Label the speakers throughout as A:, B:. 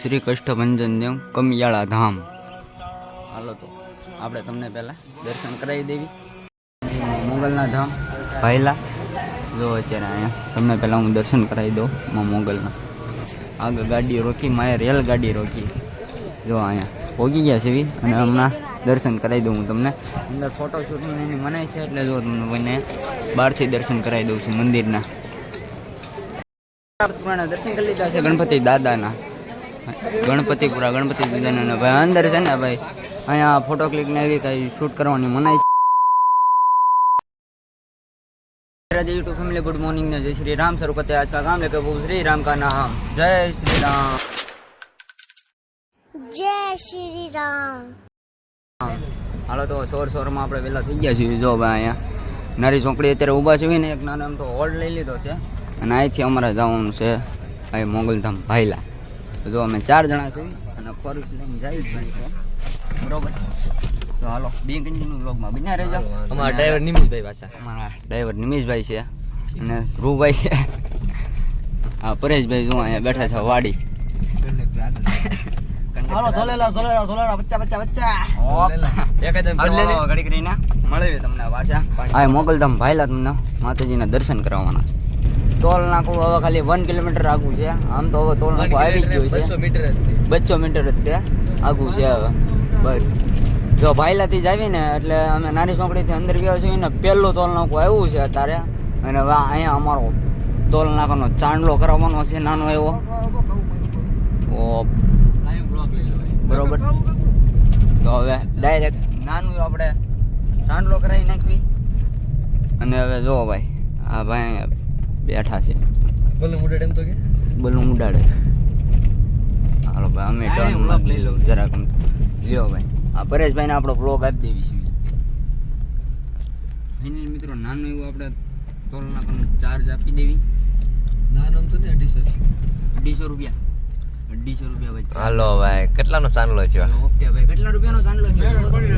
A: શ્રી કષ્ટભંજન દેવ કમિયાળા ધામ. હાલો તો, આપણે તમને પહેલાં દર્શન કરાવી દેવી. મોગલના ધામ ભાઈલા જો અત્યારે અહીંયા, તમને પહેલાં હું દર્શન કરાવી દઉં માં મોગલના. આગળ ગાડી રોકી, માએ રેલગાડી રોકી. જો અહીંયા પહોંચી ગયા છે અને હમણાં દર્શન કરાવી દઉં હું તમને. અંદર ફોટોશૂટની એની મનાય છે, એટલે જો તમને કોઈને બહારથી દર્શન કરાવી દઉં છું મંદિરના. દર્શન કરી લીધા છે ગણપતિ દાદાના. ગણપતિપુરા ગણપતિ દાદાના ભાઈ અંદર છે ને ભાઈ અહીંયા ફોટો ક્લિક ને એવી કઈ શૂટ કરવાની મનાય છે Radhe YouTube family good morning ने जय श्री राम सर कहते हैं आज का काम लेकर वो श्री राम का नाम जय श्री राम
B: જય શ્રી રામ
A: હાલો તો સોર સોરમાં આપણે વહેલા થઈ ગયા છીએ જો ભાઈ અહીંયા નારી ચોકડી અત્યારે ઊભા છીએ ને એક નાનો એમ તો હોલ્ડ લઈ લીધો છે અને અહીંથી અમારે જવાનું છે ભાઈ મોગલધામ ભાઈલા તો જો અમે ચાર જણા છીએ અને ફરી લઈને જઈ જ ભાઈ છે બરોબર? તો હાલો બી કન્ટિન્યુ બ્લોગમાં બિના રહેજો.
C: અમારા ડ્રાઈવર નિમિષભાઈ પાછા.
A: અમારા ડ્રાઈવર નિમિષભાઈ છે અને ધ્રુવભાઈ છે. હા પરેશભાઈ જો અહીંયા બેઠા છે વાડી.
C: હાલો ધોલેલા ધોલેલા ધોલેલા બચ્ચા બચ્ચા બચ્ચા એક જ
A: હાલો, હાલો, ઘડીક રહીને તમને પાછા. આ મોગલધામ ભાઈલા તમને માતાજીના દર્શન કરાવવાના છે. ટોલ નાકું હવે ખાલી વન કિલોમીટર આગું છે. આમ તો હવે ટોલ નાકું આવી જ ગયું છે.
C: મીટર જ
A: મીટર જ તે આગું છે હવે. બસ. જો ભાઈલાથી જ આવીને એટલે અમે નાની ચોકડીથી અંદર ગયા છીએ ને પહેલું ટોલ નાકું આવ્યું છે અત્યારે. અને હવે અહીંયા અમારો ટોલ નાકાનો ચાંદલો કરાવવાનો છે નાનો એવો. ઓ. બરોબર. તો હવે ડાયરેક્ટ નાનું આપણે ચાંદલો કરાવી નાખવી. અને હવે જો ભાઈ આ ભાઈ બેઠા છે.
C: બલૂન ઉડાડે એમ તો કે?
A: બલૂન ઉડાડે છે. હાલો ભાઈ અમે ટર્ન
C: એમ લઈ લઉં.
A: જરાક લ્યો ભાઈ. આ પરેશભાઈને આપણો બ્લોગ આપી દેવી છે. ફાઇનલ મિત્રો નાનું એવું આપણે ટોલના પણ ચાર્જ આપી દેવી.
C: નાનું તો ને અઢીસો
A: અઢીસો રૂપિયા. અઢીસો રૂપિયા ભાઈ
D: હાલો ભાઈ કેટલાનો ચાંદલો છે
A: ઓકે ભાઈ કેટલા રૂપિયાનો ચાંદલો છે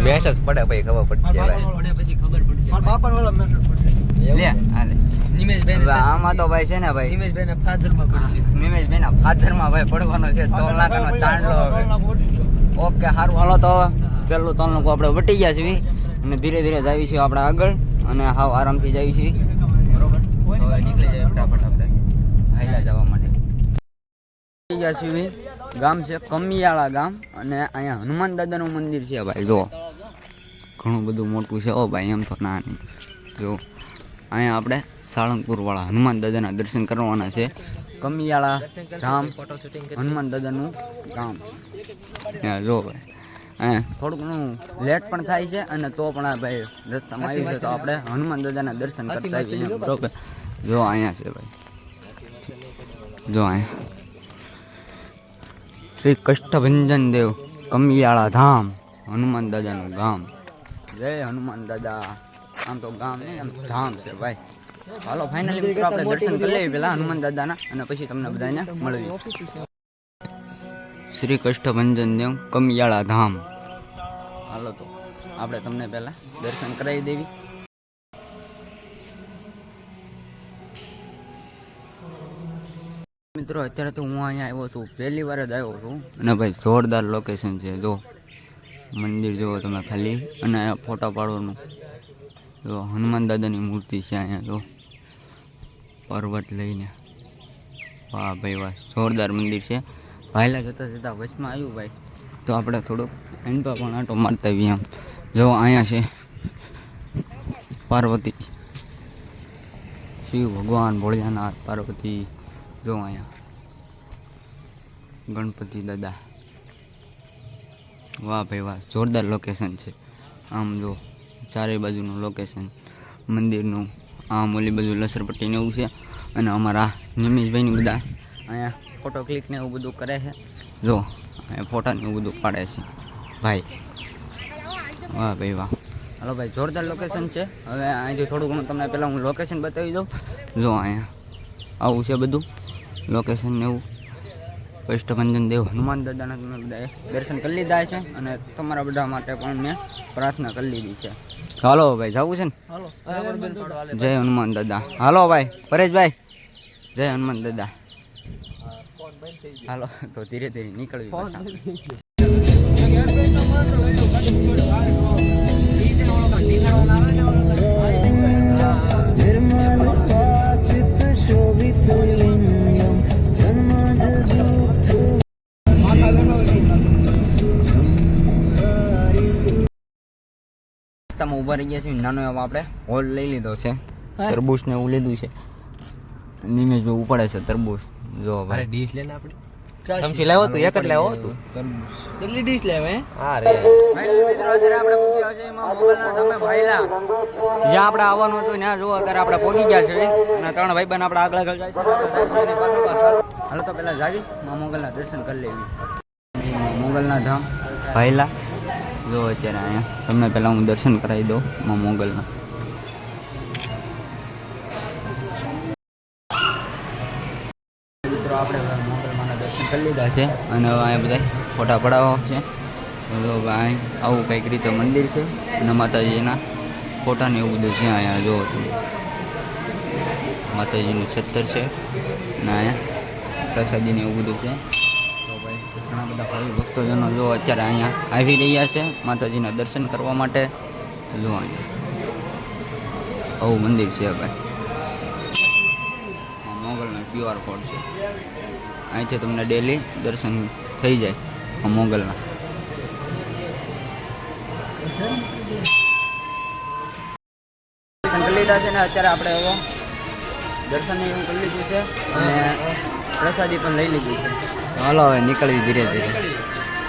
D: મેસેજ પડે ભાઈ ખબર પડશે
A: પડે પછી ખબર પડશે.
C: નિમેશભાઈ
A: આમાં તો ભાઈ છે ને ભાઈ?
C: નિમેશભાઈ ના ફાધરમાં પડશે
A: નિમેશભાઈ ના ફાધરમાં ભાઈ પડવાનો છે નાકાનો ચાંદલો ઓકે સારું હાલો તો પેલું ટોલ નાકું આપણે વટી ગયા છીએ. અને ધીરે ધીરે જાવી છીએ આપણે આગળ. અને હાવ આરામથી જાવી છીએ. બરોબર? હવે નીકળી જાય ફટાફટ આપણે. હાઈલા જવા માટે. ગયા છીએ ગામ છે કમિયાળા ગામ. અને અહીંયા હનુમાન દાદાનું મંદિર છે ભાઈ જો ઘણું બધું મોટું છે ઓ ભાઈ એમ તો ના નહીં. જો અહીંયા આપણે સાળંગપુર વાળા હનુમાન દાદાના દર્શન કરવાના છે. કમિયાળા ધામ હનુમાન દાદાનું ગામ. જો ભાઈ અહીંયા થોડું ઘણું લેટ પણ થાય છે અને તો પણ આ ભાઈ રસ્તામાં આવી છે તો આપણે હનુમાન દાદાના દર્શન કરતા આવીએ. બરોબર. જો અહીંયા છે ભાઈ. જો અહીંયા. શ્રી કષ્ટભંજન દેવ કમિયાળા ધામ હનુમાન દાદાનું ગામ. જય હનુમાન દાદા. આમ તો ગામ નહીં આમ ધામ છે ભાઈ. હાલો ફાઇનલી મિત્રો આપણે દર્શન કરી લઈએ પેલા હનુમાન દાદાના અને પછી તમને બધાને મળવી શ્રી કષ્ટભંજન દેવ કમિયાળા ધામ. હાલો તો આપણે તમને પહેલા દર્શન કરાવી દેવી. મિત્રો અત્યારે તો હું અહીંયા આવ્યો છું પહેલી વાર જ આવ્યો છું. અને ભાઈ જોરદાર લોકેશન છે જો. મંદિર જુઓ તમે ખાલી. અને ફોટા પાડવાનું. જો હનુમાન દાદાની મૂર્તિ છે અહીંયા, જો. પર્વત લઈને. વાહ ભાઈ વાહ, જોરદાર મંદિર છે. ભાઈલા જતાં જતાં વચમાં આવ્યું ભાઈ. તો આપણે થોડુંક એન્ડ પણ આંટો મારતા આવીએ આમ. જો અહીંયા છે પાર્વતી. શિવ ભગવાન, ભોળિયાનાથ, પાર્વતી. જો અહીંયા. ગણપતિ દાદા. વાહ ભાઈ વાહ, જોરદાર લોકેશન છે. આમ જો. ચારે બાજુનું લોકેશન મંદિરનું આમ ઓલી બાજુ લસરપટ્ટીને એવું છે. અને અમારા નિમેશભાઈની બધા અહીંયા ફોટો ક્લિક ને એવું બધું કરે છે. જો, અહીંયા ફોટાને એવું બધું પાડે છે. ભાઈ. વાહ ભાઈ વાહ. હલો ભાઈ, જોરદાર લોકેશન છે. હવે અહીંથી થોડું ઘણું તમને પહેલાં હું લોકેશન બતાવી દઉં. જો અહીંયા આવું છે બધું લોકેશન ને એવું. કષ્ટભંજન દેવ હનુમાન દાદાના તમે બધાએ દર્શન કરી લીધા છે અને તમારા બધા માટે પણ મેં પ્રાર્થના કરી લીધી છે. હાલો ભાઈ જવું છે ને? જય હનુમાન દાદા. હાલો ભાઈ પરેશભાઈ જય હનુમાન દાદા. હાલો તો ધીરે ધીરે નીકળવી પાછા. ઊભા રહી ગયા છે નાનો એવો આપણે હોલ લઈ લીધો છે. તરબૂચ ને એવું લીધું છે. નિમેશભાઈ ઉપાડે છે તરબૂચ. જો ભાઈ.
D: ડીશ લેને આપણે. સમસી લાવ્યો તું એક જ લાવ્યો તું.
A: તરબૂચ.
C: કેટલી ડીશ લેવે?
D: હા રે.
A: જ્યાં આપણે આવવાનું હતું ત્યાં જુઓ અત્યારે આપણે પહોંચી ગયા છે અને ત્રણ ભાઈ બહેન આપણે આગળ આગળ જાય છે. પાછળ પાછળ હાલો તો પેલા જાવી મા મોગલના દર્શન કરી લેવી. મોગલના ધામ. ભાઈલા. જો અત્યારે અહીંયા. તમને પહેલાં હું દર્શન કરાવી દઉં મા મોગલના. લીધા છે અને અહીંયા બધા ફોટા પડાવવા છે. તો ભાઈ, આવું કંઈક રીતે મંદિર છે અને માતાજીના ફોટા ને એવું બધું છે અહીંયા જોવો તમે માતાજીનું છત્તર છે અને અહીંયા પ્રસાદીને એવું બધું છે. ઘણા બધા ભાઈ ભક્તોજનો જો અત્યારે અહીંયા આવી રહ્યા છે, માતાજીના દર્શન કરવા માટે. જો અહીંયા. આવું મંદિર છે ભાઈ. મોગલનો ક્યુઆર કોડ છે. અહીંથી તમને ડેલી દર્શન થઈ જાય મોગલના. દર્શન અત્યારે આપણે દર્શન કરી લીધું છે. અને પ્રસાદી પણ લઈ લીધી છે. હાલો હવે નીકળવી ધીરે ધીરે.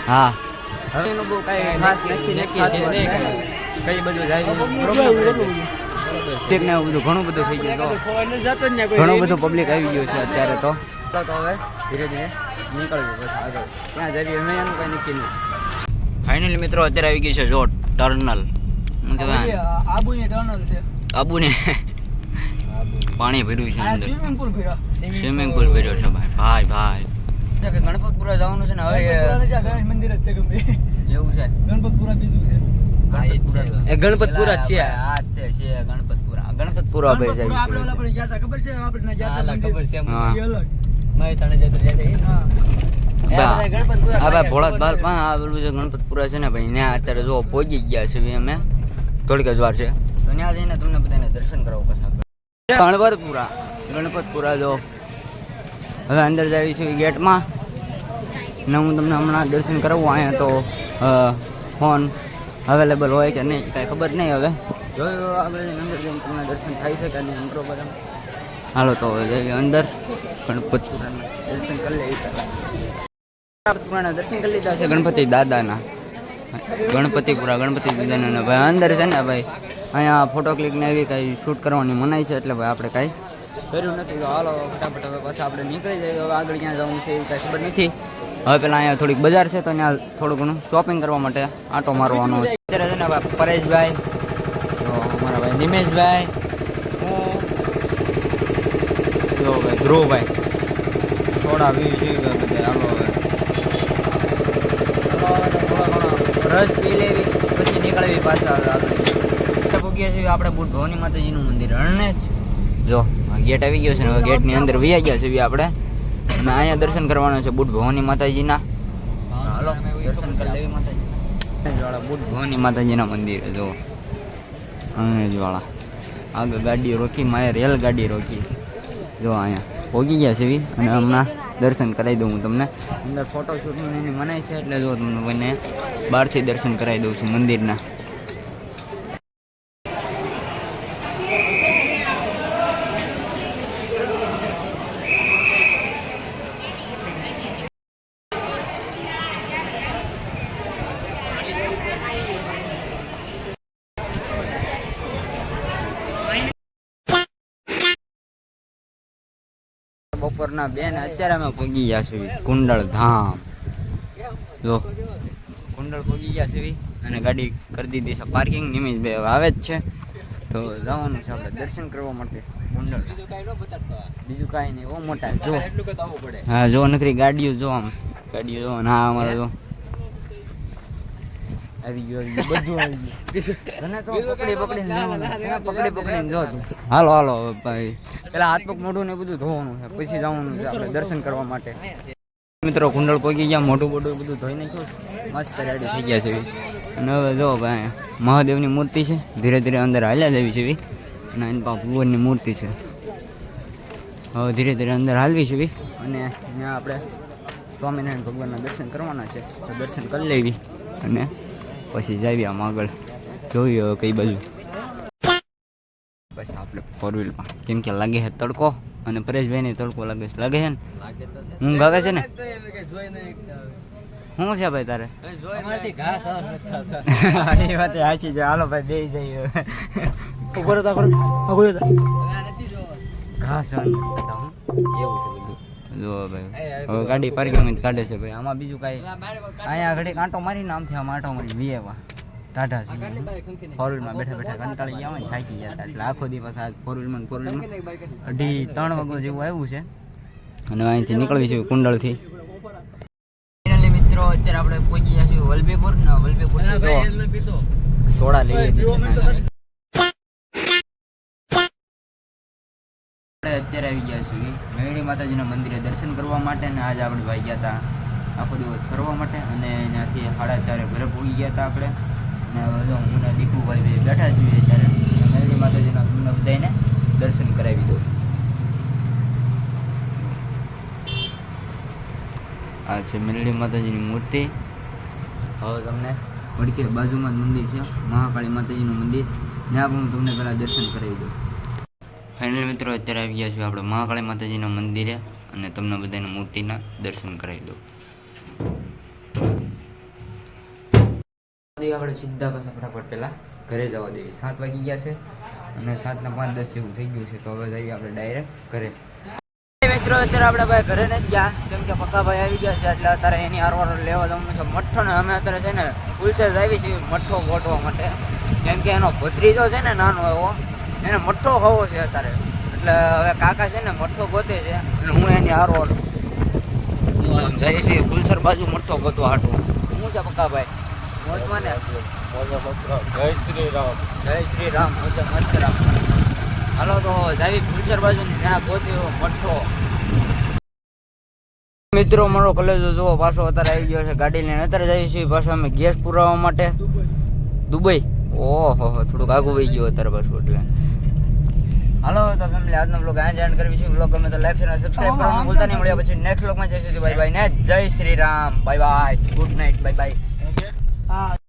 A: હા. હવે એનું બહુ કાંઈ ખાસ નથી નક્કી છે નહીં. કઈ બધું જાય છે. બરોબર ને એવું બધું ઘણું બધું થઈ ગયું તો. ઘણું બધું પબ્લિક આવી ગયું છે અત્યારે તો. તો હવે ધીરે ધીરે નીકળવું બસ આગળ. ત્યાં જઈએ? અમે એનું કંઈ નક્કી નહીં ફાઇનલી મિત્રો અત્યારે આવી ગયું છે જો ટર્નલ.
C: આબુની ટનલ છે.
A: આબુને. પાણી ભર્યું છે
C: આ
A: અંદર.
C: સ્વિમિંગ પુલ ભર્યા.
A: સ્વિમિંગ પુલ ભર્યો છે ભાઈ. ભાઈ ભાઈ. ગણપતપુરા જવાનું છે ને હવે
C: ગણપતપુરાને જ્યાં ગણેશ મંદિર જ છે ગમે.
A: એવું છે?
C: ગણપતપુરા બીજું છે.
A: ગણપતપુરા
D: એ ગણપતપુરા જ છે.
A: આ જ તે છે ગણપતપુરા. ગણપતપુરા ભાઈ
C: ગણપતપુરા આપણે ઓલા
A: જાય
C: પર ગયા હતા. ખબર છે? આપણે ત્યાં ગયા
D: હાલા,
C: હતા
D: ખબર છે
C: મંદિર
A: હા.
C: એ અલગ.
D: મહેસાણા જતો જાય છે
C: હા.
A: બા-
D: ગણપતપુરા
A: આ ભાઈ
D: ખાલી
A: ભોળાત બાર
D: ગણપતપુરા.
A: પણ આ પેલું છે ગણપતપુરા છે ને ભાઈ ત્યાં અત્યારે જો પહોંચી ગયા છે ભાઈ અમે. થોડીક જ વાર છે. તો ત્યાં જઈને તમને બધાને દર્શન કરાવો પછી આગળ. ગણપતપુરા ગણપતપુરા જો. હવે અંદર જાવી છે ગેટમાં. ને હું તમને હમણાં દર્શન કરાવું અહીંયા તો ફોન અવેલેબલ હોય કે નહીં કાંઈ ખબર નહીં હવે. જોયું આપણે અંદર જઈને તમને દર્શન થાય છે કે નહીં બરોબર એમ હાલો તો હવે જઈએ અંદર ગણપતપુરાના દર્શન કરી લઈએ ગણપતિપુરાના દર્શન કરી લીધા છે ગણપતિ દાદાના. ગણપતિપુરા ગણપતિ દાદાના ભાઈ અંદર છે ને ભાઈ. અહીંયા ફોટો ક્લિક ને એવી કાંઈ શૂટ કરવાની મનાઈ છે એટલે ભાઈ આપણે કાંઈ કર્યું નથી. તો હાલો, ફટાફટ હવે પાછા આપણે નીકળી જઈએ. હવે આગળ ક્યાં જવું છે એ કાંઈ ખબર નથી. હવે પેલા અહીંયા થોડીક બજાર છે, તો ત્યાં થોડું ઘણું શોપિંગ કરવા માટે આંટો મારવાનો અત્યારે છે ને ભાઈ પરેશભાઈ, તો અમારા ભાઈ નિમેશભાઈ, હું, જો ભાઈ ધ્રુવભાઈ, થોડા વ્યૂ જોઈ ગયા બધા. હાલો હવે. રસ પી લેવી, પછી નીકળવી પાછા આગળ. પહોંચ્યા છીએ આપણે બુટ ભવાની માતાજીનું મંદિર અણને જ. જો ગેટ આવી ગયો છે ને હવે ગેટની અંદર વૈયા ગયા છીએ આપણે. અને અહીંયા દર્શન કરવાના છે બુટ ભવાની માતાજીના. હાલો દર્શન કરી લેવી માતાજી. જ્વાળા બુટ ભવાની માતાજીના મંદિર જો અંગ્રેજવાળા આગળ ગાડી રોકી મારે રેલ ગાડી રોકી. જો અહીંયા પોગી ગયા છે અને હમણાં દર્શન કરાવી દઉં હું તમને. અંદર ફોટો શૂટનું એની મનાય છે એટલે જો તમને મને બહારથી દર્શન કરાવી દઉં છું મંદિરના. બપોરના બેન, અત્યારે અમે પહોંચી ગયા છીએ કુંડળ ધામ જો, કુંડળ પહોંચી ગયા છીએ અને ગાડી કરી દીધી છે પાર્કિંગ નિમિત બે આવે જ છે. તો જવાનું છે આપણે દર્શન કરવા માટે કુંડળ. બીજું કાંઈ નહીં બહુ મોટા. જો. હા, જો, નકરી ગાડીઓ જો આમ. ગાડીઓ જો ના અમારે જો આવી ગયો આવી ગયો બધું આવી ગયું તને તો પકડી પકડીને. પકડી પકડીને જો તું. હાલો હાલો ભાઈ પેલા હાથ પગ મોઢું ને બધું ધોવાનું છે પછી જવાનું છે આપણે દર્શન કરવા માટે મિત્રો કુંડળ પોગી ગયા મોઢું મોટું બધું ધોઈ નાખ્યું મસ્ત રેડી થઈ ગયા છે. અને હવે જો ભાઈ મહાદેવની મૂર્તિ છે ધીરે ધીરે અંદર હાલ્યા જેવી છે એવી. અને એની પાસે ભુવનની મૂર્તિ છે હવે ધીરે ધીરે અંદર હાલવી છે એવી. અને ત્યાં આપણે સ્વામિનારાયણ ભગવાનના દર્શન કરવાના છે દર્શન કરી લેવી અને પછી જઈએ આમ આગળ. જોઈએ કઈ બાજુ. બસ આપણે ફોર વ્હીલમાં કેમ કે લાગે છે તડકો અને પરેશભાઈને તડકો લાગે છે. લાગે છે ને? ઊંઘ આવે છે ને? શું છે ભાઈ તારે? એ વાત સાચી છે. હાલો ભાઈ બે જઈએ ઘાસ હું એવું છે જો ભાઈ. હવે ગાડી પાર્કિંગ કાઢે છે ભાઈ. આમાં બીજું કાંઈ અહીંયા ઘડી કાંટો મારીને આમથી આમ આંટો મારી વી આવ્યા ટાઢા છે. ફોર વ્હીલમાં બેઠા બેઠા કંટાળી ગયા હોય ને થાકી ગયા હતા. એટલે આખો દિવસ આ ફોર વ્હીલમાં ફોર વ્હીલમાં અઢી ત્રણ વાગો જેવું આવ્યું છે. અને અહીંથી નીકળવી છે કુંડળથી. મિત્રો અત્યારે આપણે પહોંચી ગયા છીએ વલભીપુર. ને વલભીપુર થોડા લઈએ છીએ અત્યારે આવી ગયા છીએ. મેળી માતાજીના મંદિરે દર્શન કરવા માટે ને આજે આપણે ભાઈ ગયા હતા આખો દિવસ ફરવા માટે અને ત્યાંથી સાડા ચારે ઘરે પહોંચી ગયા હતા આપણે. અને હવે જો હું ને દીપુભાઈ બે બેઠા છીએ ત્યારે મેળી માતાજીના તમને બધાને દર્શન કરાવી દઉં. આ છે મેરડી માતાજીની મૂર્તિ. હવે તમને વડકે બાજુમાં જ મંદિર છે. મહાકાળી માતાજીનું મંદિર. ત્યાં પણ હું તમને પહેલાં દર્શન કરાવી દઉં. ફાઇનલ મિત્રો અત્યારે આવી ગયા છીએ આપણે મહાકાળી માતાજીના મંદિરે અને તમને બધાને મૂર્તિના દર્શન કરાવી દઉં. આપણે સીધા પાછા ફટાફટ પહેલાં ઘરે જવા દેવી સાત વાગી ગયા છે અને સાતના પાંચ દસ જેવું થઈ ગયું છે તો હવે જઈએ આપણે ડાયરેક્ટ ઘરે. મિત્રો અત્યારે આપણે ભાઈ ઘરે નથી ગયા. કેમ કે પક્કાભાઈ આવી ગયા છે એટલે અત્યારે એની આરવાર લેવા જવાનું છે. મઠ્ઠો ને અમે અત્યારે છે ને ફૂલસેજ આવી છીએ મઠ્ઠો ગોઠવા માટે. કેમ કે એનો ભત્રીજો છે ને નાનો એવો. એને મઠ્ઠો ખાવો છે અત્યારે. એટલે હવે કાકા છે ને મઠ્ઠો ગોતે છે. અને હું એની આરવાર જઈએ છીએ ફુલસર બાજુ મઠ્ઠો ગોતવા હાટું. હું છે પક્કાભાઈ? મોજમાં ને?
C: જય શ્રી રામ.
A: જય શ્રી રામ. મોજા મસ્ત રામ. હાલો તો જાવી ફુલસર બાજુ ત્યાં ગોત્યો મઠ્ઠો મિત્રો મારો કલેજો જુઓ પાછો અત્યારે આવી ગયો છે ગાડી લઈને અત્યારે જઈએ છીએ પાછો અમે ગેસ પુરાવવા માટે. દુબઈ. ઓહો હો, થોડુંક આગું વહી ગયો અત્યારે પાછું એટલે. હાલો તો ફેમિલી આજનો બ્લોગ આ જાણ કરવી છે બ્લોગ ગમે તો લાઈક અને સબસ્ક્રાઇબ કરવાનું ભૂલતા નહીં. મળ્યા પછી નેક્સ્ટ બ્લોગમાં જઈશું બાય બાય ને. જય Shri Ram. Bye bye good night bye
C: bye